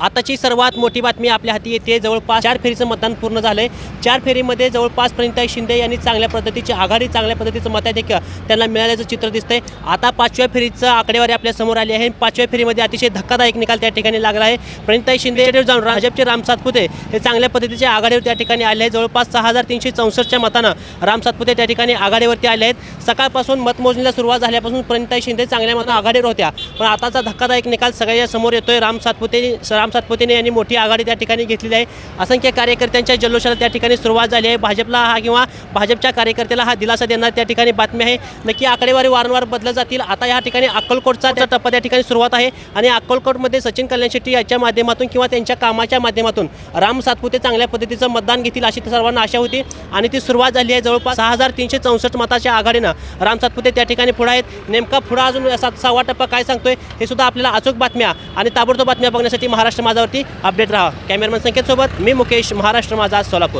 आताची सर्वात मोठी बातमी आपल्या हाती येते. जवळपास चार फेरीचं मतदान पूर्ण झालंय. चार फेरीमध्ये जवळपास प्रणिताई शिंदे यांनी चांगल्या पद्धतीची आघाडी चांगल्या पद्धतीचं मताधिक्य त्यांना मिळाल्याचं चित्र दिसतंय. आता पाचव्या फेरीचं आकडेवारी आपल्यासमोर आली आहे. पाचव्या फेरीमध्ये अतिशय धक्कादायक निकाल त्या ठिकाणी लागला आहे. प्रणिताई शिंदे जाऊन भाजपचे राम सातपुते हे चांगल्या पद्धतीच्या आघाडीवर त्या ठिकाणी आले आहेत. जवळपास सहा हजार तीनशे चौसष्टच्या मतानं राम सातपुते त्या ठिकाणी आघाडीवरती आले आहेत. सकाळपासून मतमोजणीला सुरुवात झाल्यापासून प्रणिताई शिंदे चांगल्या मतानं आघाडीवर होत्या. पण आताचा धक्कादायक निकाल सगळ्याच्या समोर येतोय. राम सातपुते राम सातपुतेने यांनी मोठी आघाडी त्या ठिकाणी घेतलेली आहे. असंख्य कार्यकर्त्यांच्या जल्लोषाला त्या ठिकाणी सुरुवात झाली आहे. भाजपला हा किंवा भाजपच्या कार्यकर्त्याला हा दिलासा देणार त्या ठिकाणी बातमी आहे. नक्की आकडेवारी वारंवार बदलत जातील. आता या ठिकाणी अक्कलकोटचा त्या टप्पा त्या ठिकाणी सुरुवात आहे. आणि अक्कलकोटमध्ये सचिन कल्याण शेट्टी याच्या माध्यमातून किंवा त्यांच्या कामाच्या माध्यमातून राम सातपुते चांगल्या पद्धतीचं मतदान घेतील अशी सर्वांना आशा होती. आणि ती सुरुवात झाली आहे जवळपास सहा हजार तीनशे चौसष्ट मताच्या आघाडीनं. राम सातपुते त्या ठिकाणी पुढे आहेत. नेमका पुढं अजून सात सहावा टप्पा काय सांगतोय हे सुद्धा आपल्याला अचूक बातम्या आणि ताबडतोब बातम्या बघण्यासाठी महाराष्ट्र महाराष्ट्र माझावरती अपडेट राहा. कॅमेरामॅन संकेतसोबत मी मुकेश महाराष्ट्र माझा सोलापूर.